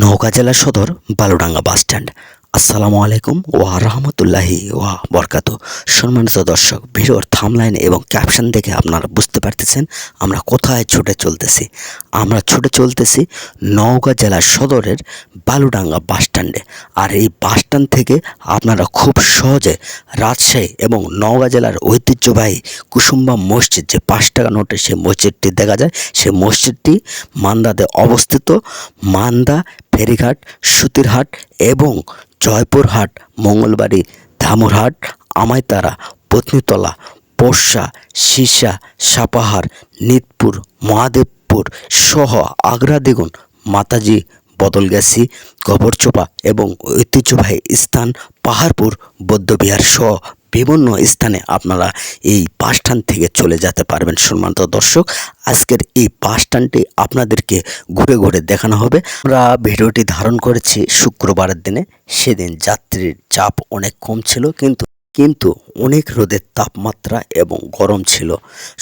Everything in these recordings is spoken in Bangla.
নওগাঁ জেলা সদর বালুডাঙ্গা বাস স্ট্যান্ড। আসসালামু আলাইকুম ওয়া রহমতুল্লাহি ওয়া বরকাত সম্মানিত দর্শক ভিডিওর থামলাইন এবং ক্যাপশন দেখে আপনারা বুঝতে পারতেছেন আমরা কোথায় ছুটে চলতেছি। আমরা ছুটে চলতেছি নওগাঁ জেলা সদরের বালুডাঙ্গা বাস স্ট্যান্ডে। আর এই বাস স্ট্যান্ড থেকে আপনারা খুব সহজে রাজশাহী এবং নওগাঁ জেলার ঐতিহ্যবাহী কুসুম্বা মসজিদ যে পাঁচ টাকা নোটে সেই মসজিদটি দেখা যায়, সেই মসজিদটি মান্দাতে অবস্থিত। মান্দা ফেরিঘাট, সুতিরহাট এবং জয়পুরহাট, মঙ্গলবাড়ি, ধামুরহাট আমায়তারা পত্নীতলা, পোর্শা, সিসা, সাপাহার, নিতপুর, মহাদেবপুর সহ আগ্রা দ্বিগুণ মাতাজি, বদলগাছি, গোবরচোপা এবং ঐতিহ্যবাহী স্থান পাহাড়পুর, বৌদ্ধবিহার সহ বিভিন্ন স্থানে আপনারা এই বাসস্ট্যান্ড থেকে চলে যেতে পারবেন, সম্মানিত দর্শক। আজকের এই বাসস্ট্যান্ডটি আপনাদেরকে ঘুরে ঘুরে দেখানো হবে। আমরা ভিডিওটি ধারণ করেছি শুক্রবারের দিনে। সেদিন যাত্রীর চাপ অনেক কম ছিল, কিন্তু কিন্তু অনেক রোদের তাপমাত্রা এবং গরম ছিল।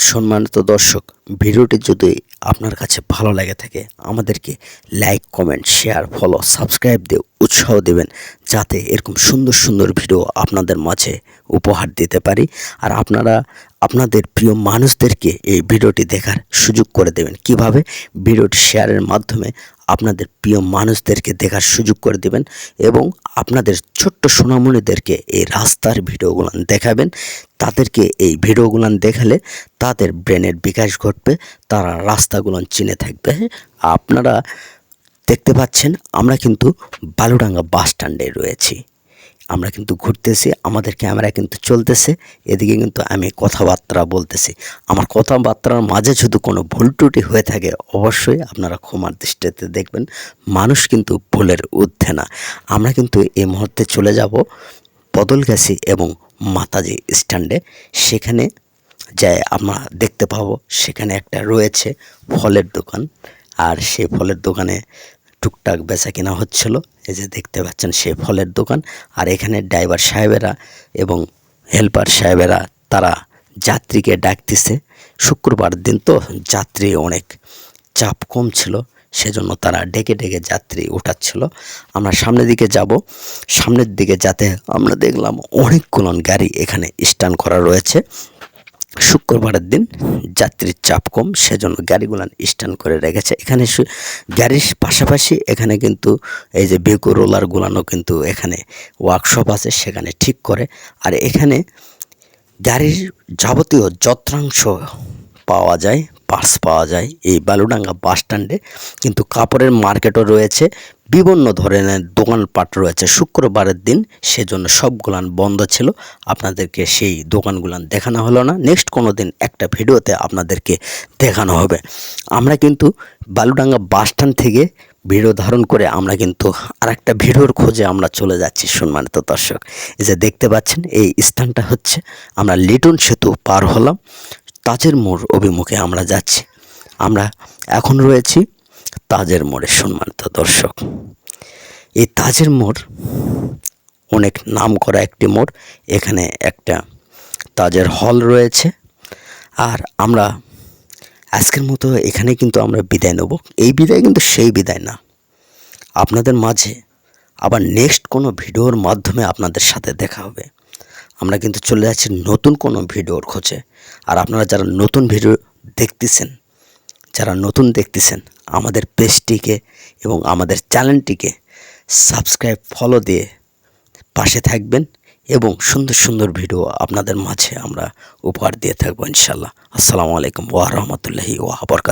সম্মানিত দর্শক ভিডিওটি যদি আপনার কাছে ভালো লাগে থাকে, আমাদেরকে like comment share follow subscribe দিয়ে উৎসাহ দেবেন, যাতে এরকম সুন্দর সুন্দর ভিডিও আপনাদের মাঝে উপহার দিতে পারি। আর আপনারা, আপনাদের প্রিয় মানুষদেরকে এই ভিডিওটি দেখার সুযোগ করে দেবেন। কীভাবে? ভিডিওটি শেয়ারের মাধ্যমে আপনাদের প্রিয় মানুষদেরকে দেখার সুযোগ করে দেবেন এবং আপনাদের ছোট্ট সোনামণিদেরকে এই রাস্তার ভিডিওগুলো দেখাবেন। তাদেরকে এই ভিডিওগুলো দেখালে তাদের ব্রেনের বিকাশ ঘটবে, তারা রাস্তাগুলো চিনে থাকবে। আপনারা দেখতে পাচ্ছেন, আমরা কিন্তু বালুডাঙ্গা বাস স্ট্যান্ডে রয়েছি। আমরা কিন্তু ঘুরতেছি, আমাদের ক্যামেরা কিন্তু চলতেছে। এদিকে কিন্তু আমি কথাবার্তা বলতেছি। আমার কথাবার্তার মাঝে যদি কোনো ভুল ত্রুটি হয়ে থাকে, অবশ্যই আপনারা ক্ষমার দৃষ্টিতে দেখবেন। মানুষ কিন্তু ভুলের ঊর্ধ্বে না। আমরা কিন্তু এই মুহূর্তে চলে যাব বদলগাছি এবং মাতাজি স্ট্যান্ডে, সেখানে যাই আমরা দেখতে পাবো, সেখানে একটা রয়েছে ফলের দোকান। আর সেই ফলের দোকানে টুকটাক বেচা কেনা হচ্ছিল। এই যে দেখতে পাচ্ছেন সেই ফলের দোকান। আর এখানে ড্রাইভার সাহেবেরা এবং হেল্পার সাহেবেরা, তারা যাত্রীকে ডাকতেছে। শুক্রবার দিন তো যাত্রী অনেক চাপ কম ছিল। সেজন্য তারা ডেকে ডেকে যাত্রী উঠাচ্ছিল। আমরা সামনের দিকে যাব। সামনের দিকে যাতে আমরা দেখলাম অনেকগুলো গাড়ি এখানে স্ট্যান্ড করা রয়েছে। শুক্রবারের দিন যাত্রীর চাপ কম, সেজন্য গাড়িগুলো স্ট্যান্ড করে রেখেছে। এখানে গাড়ির পাশাপাশি এখানে কিন্তু এই যে বেকু রোলারগুলানো কিন্তু এখানে ওয়ার্কশপ আছে, সেখানে ঠিক করে। আর এখানে গাড়ির যাবতীয় যন্ত্রাংশ পাওয়া যায়। পার্টস পাওয়া যায় এই বালুডাঙ্গা বাস স্ট্যান্ডে। কিন্তু কাপড়ের মার্কেটও রয়েছে। বিভিন্ন ধরনের দোকানপাট রয়েছে। শুক্রবারের দিন সেজন্য সবগুলান বন্ধ ছিল। আপনাদেরকে সেই দোকানগুলান দেখানো হলো না। নেক্সট কোনো দিন একটা ভিডিওতে আপনাদেরকে দেখানো হবে। আমরা কিন্তু বালুডাঙ্গা বাস স্ট্যান্ড থেকে ভিডিও ধারণ করে আমরা কিন্তু আরেকটা ভিডিওর খোঁজে আমরা চলে যাচ্ছি সম্মানিত দর্শক। এই যে দেখতে পাচ্ছেন, এই স্থানটা হচ্ছে আমরা লিটন সেতু পার হলাম। তাজের মোড় অভিমুখে আমরা যাচ্ছি। আমরা এখন রয়েছি তাজের মোড়ে, সম্মানিত দর্শক। এই তাজের মোড় অনেক নাম করা একটি মোড়। এখানে একটা তাজের হল রয়েছে। আর আমরা আজকের মতো এখানে কিন্তু আমরা বিদায় নেব। এই বিদায় কিন্তু সেই বিদায় না। আপনাদের মাঝে আবার নেক্সট কোনো ভিডিওর মাধ্যমে আপনাদের সাথে দেখা হবে। আমরা কিন্তু চলে যাচ্ছি নতুন কোনো ভিডিওর খোঁজে। আর আপনারা যারা নতুন ভিডিও দেখতেছেন, যারা নতুন দেখতেছেন, আমাদের পেজটিকে এবং আমাদের চ্যানেলটিকে সাবস্ক্রাইব, ফলো দিয়ে পাশে থাকবেন এবং সুন্দর সুন্দর ভিডিও আপনাদের মাঝে আমরা উপহার দিয়ে থাকব ইনশাল্লাহ আসসালামু আলাইকুম ওয়া রহমতুল্লাহি ওয়া বরকাত